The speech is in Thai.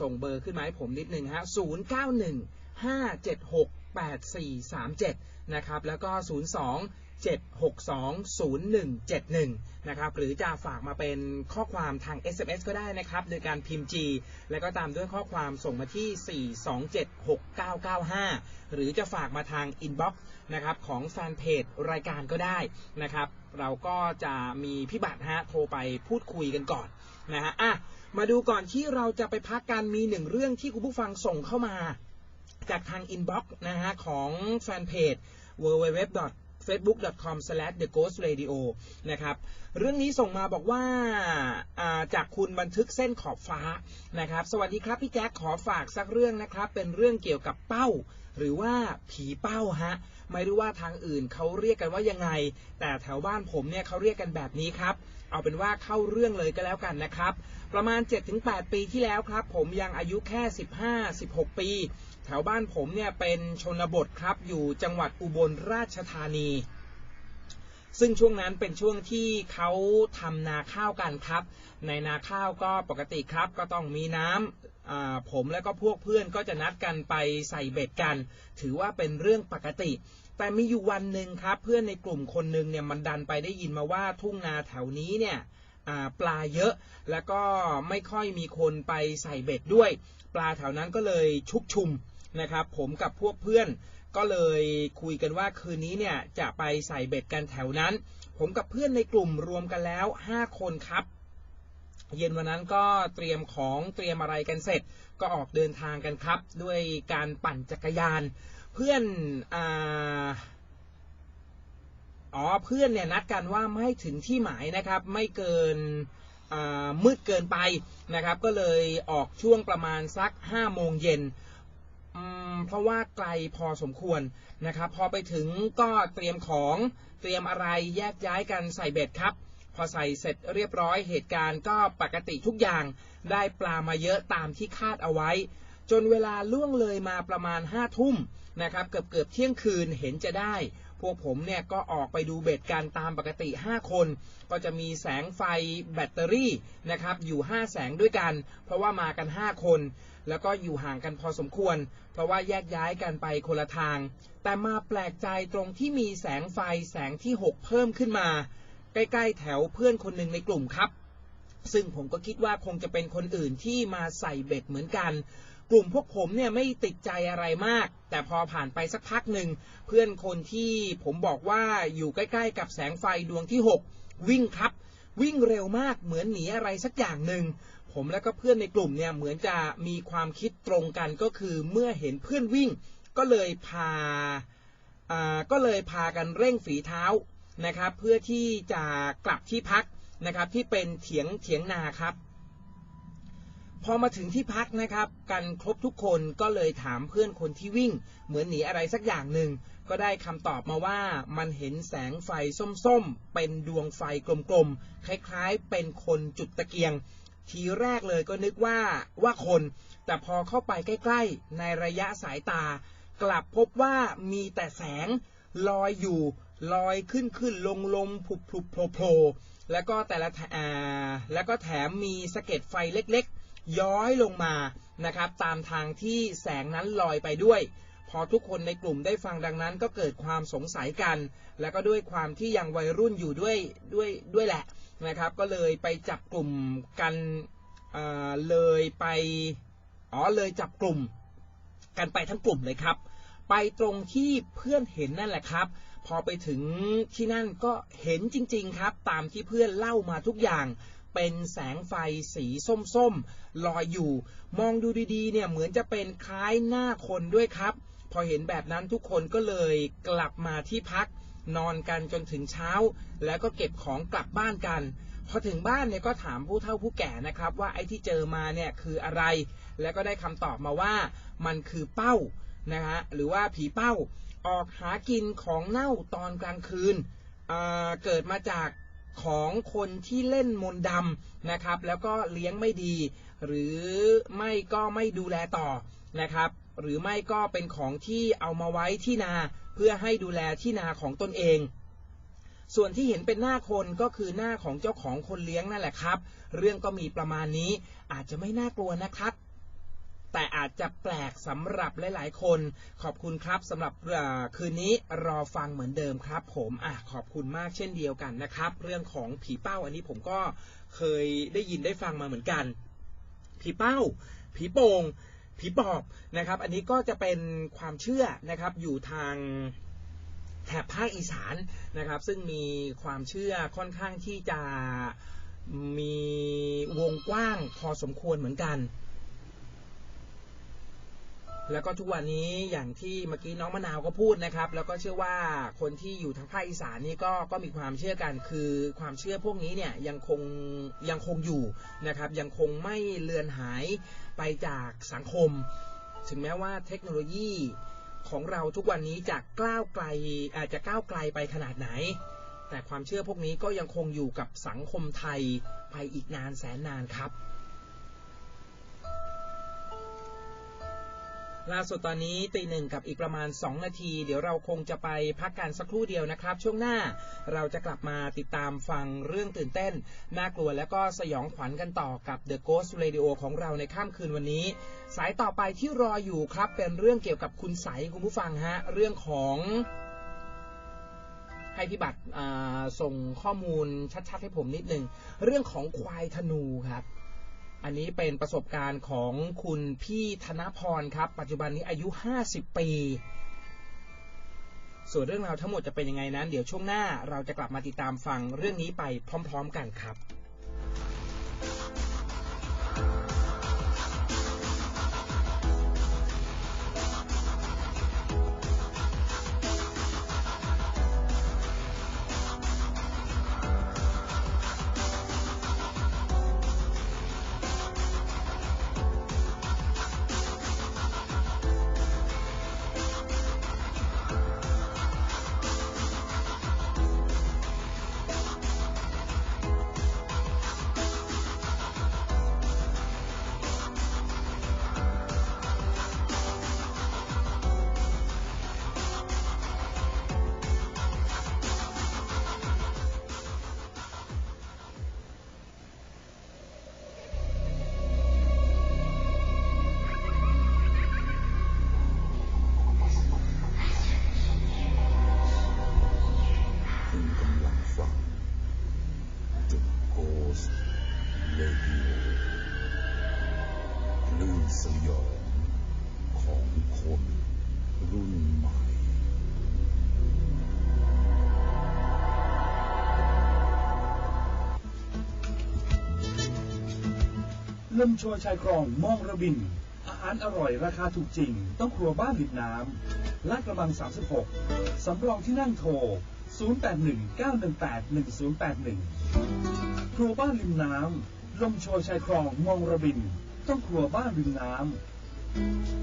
ส่งเบอร์ขึ้นมาให้ผมนิดนึงฮะ 0 9 1 5 7 6 8 4 3 7 นะครับ แล้วก็ 02 762 0171 นะครับ หรือจะฝากมาเป็นข้อความทาง SMS ก็ได้นะครับ โดยการพิมพ์ G แล้วก็ตามด้วยข้อความส่งมาที่ 4276995 หรือจะฝากมาทาง Inbox นะครับ ของแฟนเพจรายการก็ได้นะครับ เราก็จะมีพี่บัตรฮะโทรไปพูดคุยกันก่อนนะฮะอะมาดูก่อนที่เราจะไปพักกันมีหนึ่งเรื่องที่คุณผู้ฟังส่งเข้ามา จากทางอินบ็อกซ์นะฮะของแฟนเพจ www facebook.com/theghostradio นะครับเรื่องนี้ส่งมาบอกว่าาจากคุณบันทึกเส้นขอบฟ้านะครับ สวัสดีครับพี่แจ๊คขอฝากสักเรื่องนะครับ เป็นเรื่องเกี่ยวกับเป้า หรือว่าผีเป้าฮะไม่รู้ว่าทางอื่นเขาเรียกกันว่ายังไง แต่แถวบ้านผมเนี่ยเขาเรียกกันแบบนี้ครับเอาเป็นว่าเข้าเรื่องเลยก็แล้วกันนะครับ ประมาณ 7-8 ปีที่แล้วครับ ผมยังอายุแค่ 15-16 ปี แถวบ้านผมเนี่ยเป็นชนบทครับอยู่จังหวัดอุบลราชธานี ซึ่งช่วงนั้นเป็นช่วงที่เขาทำนาข้าวกันครับ ในนาข้าวก็ปกติครับ ก็ต้องมีน้ำผมและก็พวกเพื่อนก็จะนัดกันไปใส่เบ็ดกัน ถือว่าเป็นเรื่องปกติ แต่มีอยู่วันหนึ่งครับ เพื่อนในกลุ่มคนหนึ่งเนี่ยมันดันไปได้ยินมาว่าทุ่งนาแถวนี้เนี่ย ปลาเยอะ แล้วก็ไม่ค่อยมีคนไปใส่เบ็ดด้วย ปลาแถวนั้นก็เลยชุกชุมนะครับ ผมกับพวกเพื่อนก็เลยคุยกันว่าคืนนี้เนี่ยจะไปใส่เบ็ดกันแถวนั้น ผมกับเพื่อนในกลุ่มรวมกันแล้ว 5 คนครับ เย็นวันนั้นก็เตรียมของเตรียมอะไรกันเสร็จ ก็ออกเดินทางกันครับ ด้วยการปั่นจักรยาน เพื่อนอ่า อ๋อเพื่อนเนี่ยนัดกันว่าไม่ถึงที่หมายนะครับ ไม่เกินมืดเกินไปนะครับ ก็เลยออกช่วงประมาณสัก5โมงเย็นเพราะว่าไกลพอสมควรนะครับ พอไปถึงก็เตรียมของเตรียมอะไรแยกย้ายกันใส่เบ็ดครับ พอใส่เสร็จเรียบร้อยเหตุการณ์ก็ปกติทุกอย่างได้ปลามาเยอะตามที่คาดเอาไว้ จนเวลาล่วงเลยมาประมาณห้าทุ่มนะครับ เกือบเกือบเที่ยงคืนเห็นจะได้ พวกผมเนี่ยก็ออกไปดูเบ็ดกันตามปกติ 5 คน ก็จะมีแสงไฟแบตเตอรี่นะครับอยู่ 5 แสงด้วยกัน เพราะว่ามากัน 5 คน แล้วก็อยู่ห่างกันพอสมควร เพราะว่าแยกย้ายกันไปคนละทาง แต่มาแปลกใจตรงที่มีแสงไฟแสงที่ 6 เพิ่มขึ้นมา ใกล้ๆ แถวเพื่อนคนหนึ่งในกลุ่มครับ ซึ่งผมก็คิดว่าคงจะเป็นคนอื่นที่มาใส่เบ็ดเหมือนกัน กลุ่มพวกผมเนี่ยไม่ติดใจอะไรมาก แต่พอผ่านไปสักพักหนึ่ง เพื่อนคนที่ผมบอกว่าอยู่ใกล้ๆ กับแสงไฟดวงที่ 6 วิ่งครับ วิ่งเร็วมากเหมือนหนีอะไรสักอย่างหนึ่งผมและก็เพื่อนในกลุ่มเนี่ยเหมือนจะมีความคิดตรงกันก็คือเมื่อเห็นเพื่อนวิ่ง ก็เลยพาอ่าก็เลยพากันเร่งฝีเท้านะครับ เพื่อที่จะกลับที่พักนะครับที่เป็นเถียงเถียงนาครับ พอมาถึงที่พักนะครับ กันครบทุกคนก็เลยถามเพื่อนคนที่วิ่ง เหมือนหนีอะไรสักอย่างหนึ่ง ก็ได้คำตอบมาว่ามันเห็นแสงไฟส้มๆ เป็นดวงไฟกลมๆ คล้ายๆ เป็นคนจุดตะเกียง ทีแรกเลยก็นึกว่าว่าคน แต่พอเข้าไปใกล้ๆ ในระยะสายตา กลับพบว่ามีแต่แสงลอยอยู่ลอยขึ้นขึ้นลงลงผุบผุบโผล่แล้วก็แต่ละอ่าแล้วก็แถมมีสะเก็ดไฟเล็กๆ ย้อยลงมานะครับ ตามทางที่แสงนั้นลอยไปด้วย พอทุกคนในกลุ่มได้ฟังดังนั้น ก็เกิดความสงสัยกัน แล้วก็ด้วยความที่ยังวัยรุ่นอยู่ด้วยด้วยด้วยแหละนะครับ ก็เลยไปจับกลุ่มกันเลยไปอ๋อเลยจับกลุ่ม กันไปทั้งกลุ่มเลยครับ ไปตรงที่เพื่อนเห็นนั่นแหละครับ พอไปถึงที่นั่นก็เห็นจริง ๆ ครับ ตามที่เพื่อนเล่ามาทุกอย่าง เป็นแสงไฟสีส้มๆลอยอยู่ มองดูดีๆเนี่ยเหมือนจะเป็นคล้ายหน้าคนด้วยครับ พอเห็นแบบนั้นทุกคนก็เลยกลับมาที่พัก นอนกันจนถึงเช้า แล้วก็เก็บของกลับบ้านกันพอถึงบ้านเนี่ยก็ถามผู้เฒ่าผู้แก่นะครับ ว่าไอ้ที่เจอมาเนี่ยคืออะไร แล้วก็ได้คำตอบมาว่ามันคือเป้านะฮะหรือว่าผีเป้าออกหากินของเน่าตอนกลางคืนเเกิดมาจาก ของคนที่เล่นมนต์ดำนะครับ แล้วก็เลี้ยงไม่ดี หรือไม่ก็ไม่ดูแลต่อนะครับ หรือไม่ก็เป็นของที่เอามาไว้ที่นาเพื่อให้ดูแลที่นาของตนเอง ส่วนที่เห็นเป็นหน้าคนก็คือหน้าของเจ้าของคนเลี้ยงนั่นแหละครับ เรื่องก็มีประมาณนี้อาจจะไม่น่ากลัวนะครับ แต่อาจจะแปลกสำหรับหลาย ๆ คน ขอบคุณครับสำหรับคืนนี้รอฟังเหมือนเดิมครับ ผมอะขอบคุณมากเช่นเดียวกันนะครับ เรื่องของผีเป้าอันนี้ผมก็เคยได้ยินได้ฟังมาเหมือนกัน ผีเป้า ผีโป่งผีปอบนะครับ อันนี้ก็จะเป็นความเชื่อนะครับอยู่ทางแถบภาคอีสานนะครับ ซึ่งมีความเชื่อค่อนข้างที่จะมีวงกว้างพอสมควรเหมือนกัน แล้วก็ทุกวันนี้อย่างที่เมื่อกี้น้องมะนาวก็พูดนะครับ แล้วก็เชื่อว่าคนที่อยู่ทางภาคอีสานนี่ก็ก็มีความเชื่อกัน คือความเชื่อพวกนี้เนี่ยยังคงยังคงอยู่นะครับ ยังคงไม่เลือนหายไปจากสังคม ถึงแม้ว่าเทคโนโลยีของเราทุกวันนี้จะก้าวไกลอาจจะก้าวไกลไปขนาดไหน แต่ความเชื่อพวกนี้ก็ยังคงอยู่กับสังคมไทยไปอีกนานแสนนานครับ ล่าสุดตอนนี้ตีหนึ่งกับอีกประมาณ 2 นาที เดี๋ยวเราคงจะไปพักกันสักครู่เดียวนะครับ ช่วงหน้าเราจะกลับมาติดตามฟังเรื่องตื่นเต้น น่ากลัวและก็สยองขวัญกันต่อกับ The Ghost Radio ของเราในค่ำคืนวันนี้ สายต่อไปที่รออยู่ครับ เป็นเรื่องเกี่ยวกับคุณใสคุณผู้ฟังฮะ เรื่องของให้พี่บัตรส่งข้อมูลชัดๆ ให้ผมนิดนึง เรื่องของควายธนูครับ อันนี้เป็นประสบการณ์ของคุณพี่ธนพรครับ ปัจจุบันนี้อายุ 50 ปี ส่วนเรื่องราวทั้งหมดจะเป็นยังไงนั้น เดี๋ยวช่วงหน้าเราจะกลับมาติดตามฟังเรื่องนี้ไปพร้อม ๆ กันครับ ลื่นสยองของคนรุ่นใหม่ลมโชยชายคลองมองระบิน อาหารอร่อยราคาถูกจริง ต้องครัวบ้านริมน้ำลาดกระบัง 36 สำรองที่นั่งโทร 081 918 1081 ครัวบ้านริมน้ำลมโชยชายคลองมองระบิน ต้องครัวบ้านริมน้ำ